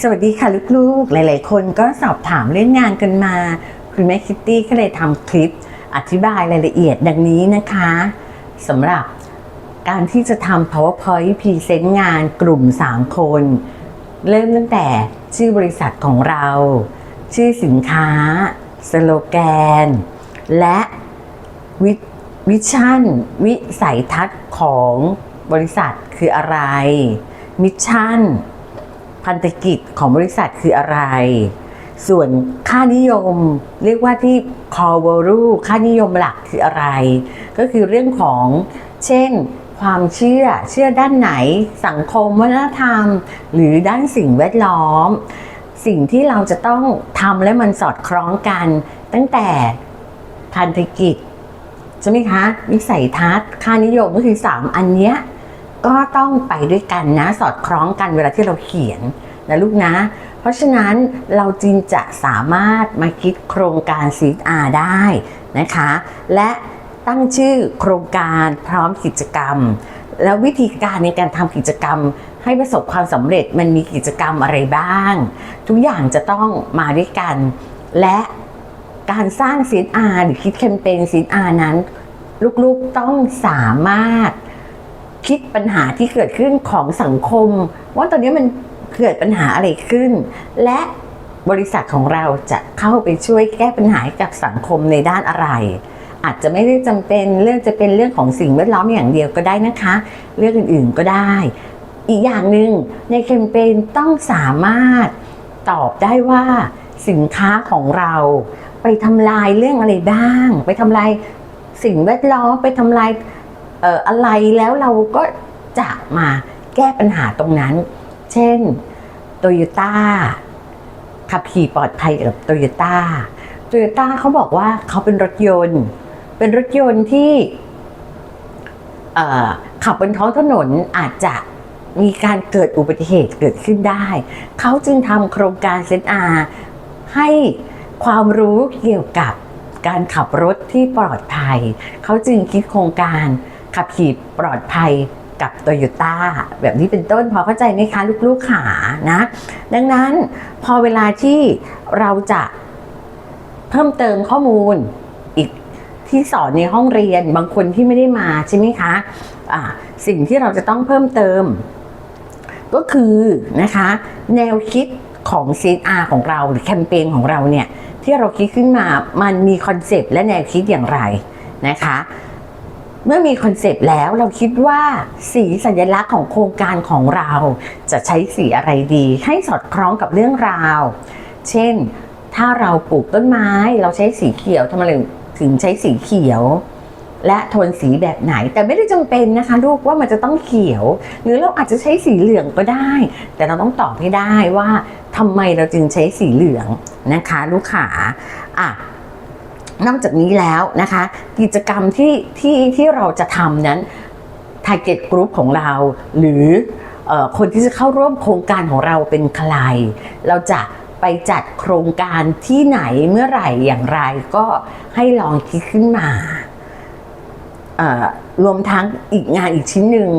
สวัสดีค่ะลูกๆ หลาย ๆ คนก็สอบถามเรื่องงานกันมา คุณแม่คิตตี้ก็เลยทำคลิปอธิบายรายละเอียดดังนี้นะคะสำหรับการที่จะทำ PowerPoint Present งานกลุ่ม 3 คน เริ่มตั้งแต่ชื่อบริษัทของเรา ชื่อสินค้า สโลแกน และวิวิชั่น วิสัยทัศน์ของบริษัทคืออะไร มิชชั่น พันธกิจของบริษัทคืออะไร ส่วนค่านิยมเรียกว่าที่ core value ค่านิยมหลักคืออะไร ก็คือเรื่องของเช่น ความเชื่อเชื่อด้านไหน สังคมวัฒนธรรม หรือด้านสิ่งแวดล้อม สิ่งที่เราจะต้องทำและมันสอดคล้องกัน ตั้งแต่พันธกิจใช่ไหมคะวิสัยทัศน์ค่านิยมก็คือ 3 อันเนี้ยก็ต้องไปด้วยกันนะสอดคล้องกันเวลาที่เราเขียน นะลูกนะ เพราะฉะนั้นเราจึงจะสามารถมาคิดโครงการซีอาได้นะคะ และตั้งชื่อโครงการพร้อมกิจกรรม แล้ววิธีการในการทำกิจกรรม ให้ประสบความสำเร็จมันมีกิจกรรมอะไรบ้าง ทุกอย่างจะต้องมาด้วยกัน และการสร้างซีดอาหรือคิดแคมเปญซีดอานั้น ลูกๆต้องสามารถคิดปัญหาที่เกิดขึ้นของสังคม ว่าตอนนี้มัน เกิดปัญหาอะไรขึ้น และบริษัทของเราจะเข้าไปช่วยแก้ปัญหากับสังคมในด้านอะไร อาจจะไม่ได้จำเป็นเรื่องจะเป็นเรื่องของสิ่งแวดล้อมอย่างเดียวก็ได้นะคะ เรื่องอื่นๆก็ได้ อีกอย่างหนึ่งในแคมเปญต้องสามารถตอบได้ว่าสินค้าของเราไปทำลายเรื่องอะไรบ้าง ไปทำลายสิ่งแวดล้อมไปทำลายอออะไรแล้วเราก็จะมาแก้ปัญหาตรงนั้น เช่นโตโยต้าขับขี่ปลอดภัยกับโตโยต้าโตโยต้าเขาบอกว่าเขาเป็นรถยนต์ เป็นรถยนต์ที่ขับบนท้องถนนอาจจะมีการเกิดอุบัติเหตุเกิดขึ้นได้ เขาจึงทำโครงการเซนอาให้ความรู้เกี่ยวกับการขับรถที่ปลอดภัย เขาจึงคิดโครงการขับขี่ปลอดภัย กับโตโยต้าแบบนี้เป็นต้นพอเข้าใจไหมคะลูกๆขานะ ดังนั้นพอเวลาที่เราจะเพิ่มเติมข้อมูลอีกที่สอนในห้องเรียนบางคนที่ไม่ได้มาใช่ไหมคะะสิ่งที่เราจะต้องเพิ่มเติม ก็คือนะคะ แนวคิดของ CSR ของเราหรือแคมเปญของเราเนี่ยที่เราคิดขึ้นมามันมีคอนเซปต์และแนวคิดอย่างไรนะคะ เมื่อมีคอนเซปต์แล้วเราคิดว่าสีสัญลักษณ์ของโครงการของเราจะใช้สีอะไรดี ให้สอดคล้องกับเรื่องราว เช่น ถ้าเราปลูกต้นไม้เราใช้สีเขียวทำไมถึงใช้สีเขียว และโทนสีแบบไหนแต่ไม่ได้จำเป็นนะคะลูกว่ามันจะต้องเขียว หรือเราอาจจะใช้สีเหลืองก็ได้ แต่เราต้องตอบให้ได้ว่าทำไมเราจึงใช้สีเหลืองนะคะ ลูกขาอะ นอกจากนี้แล้วนะคะ กิจกรรมที่ที่ที่เราจะทำนั้น target group ของเรา หรืออคนที่จะเข้าร่วมโครงการของเราเป็นใคร เราจะไปจัดโครงการที่ไหนเมื่อไหร่อย่างไรก็ให้ลองคิดขึ้นมารวมทั้งอีกงานอีกชิ้นหนึ่ง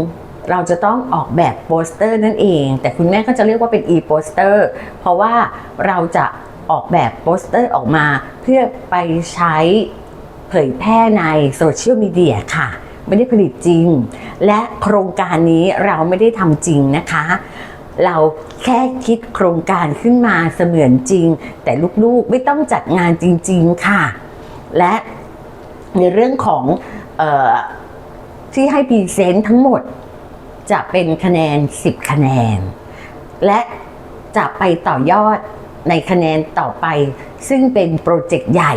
เราจะต้องออกแบบโปสเตอร์นั่นเอง แต่คุณแม่ก็จะเรียกว่าเป็น e โปสเตอร์เพราะว่าเราจะ ออกแบบโปสเตอร์ออกมา เพื่อไปใช้เผยแพร่ในโซเชียลมีเดียค่ะ ไม่ได้ผลิตจริง และโครงการนี้เราไม่ได้ทำจริงนะคะ เราแค่คิดโครงการขึ้นมาเสมือนจริง แต่ลูกๆไม่ต้องจัดงานจริง ๆค่ะ และในเรื่องของออที่ให้พรีเซนต์ทั้งหมดจะเป็นคะแนน 10 คะแนน และจะไปต่อยอด ในคะแนนต่อไป ซึ่งเป็นโปรเจกต์ใหญ่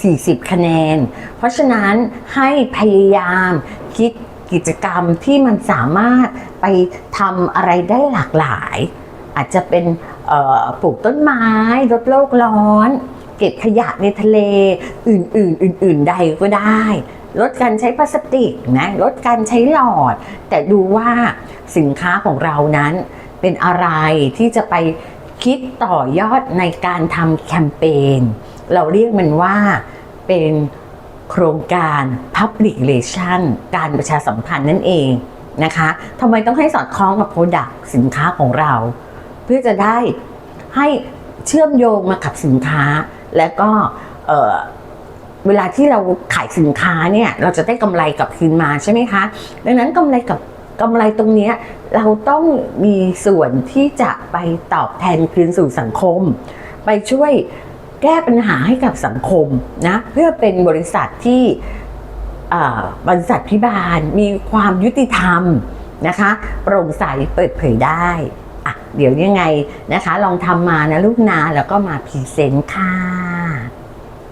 40 คะแนน เพราะฉะนั้นให้พยายามคิดกิจกรรมที่มันสามารถไปทำอะไรได้หลากหลาย อาจจะเป็นปลูกต้นไม้ลดโลกร้อน เก็บขยะในทะเลอื่น ๆ อื่น ๆ ใดก็ได้ ลดการใช้พลาสติกนะลดการใช้หลอด แต่ดูว่าสินค้าของเรานั้นเป็นอะไรที่จะไป คิดต่อยอดในการทำแคมเปญ เราเรียกมันว่าเป็นโครงการ Public Relation การประชาสัมพันธ์นั่นเองนะคะทำไมต้องให้สอดคล้องกับ Product สินค้าของเรา เพื่อจะได้ให้เชื่อมโยงมากับสินค้า แล้วก็เเวลาที่เราขายสินค้าเนี่ย เราจะได้กำไรกลับคืนมาใช่ไหมคะ ดังนั้นกำไรกับ กำไรตรงเนี้ยเราต้องมีส่วนที่จะไปตอบแทนคืนสู่สังคม ไปช่วยแก้ปัญหาให้กับสังคมนะเพื่อเป็นบริษัทที่บริษัทพิบาลมีความยุติธรรมนะคะโปร่งใสเปิดเผยได้อะเดี๋ยวยังไงนะคะ ลองทำมานะลูกนะแล้วก็มาพรีเซนต์ค่ะ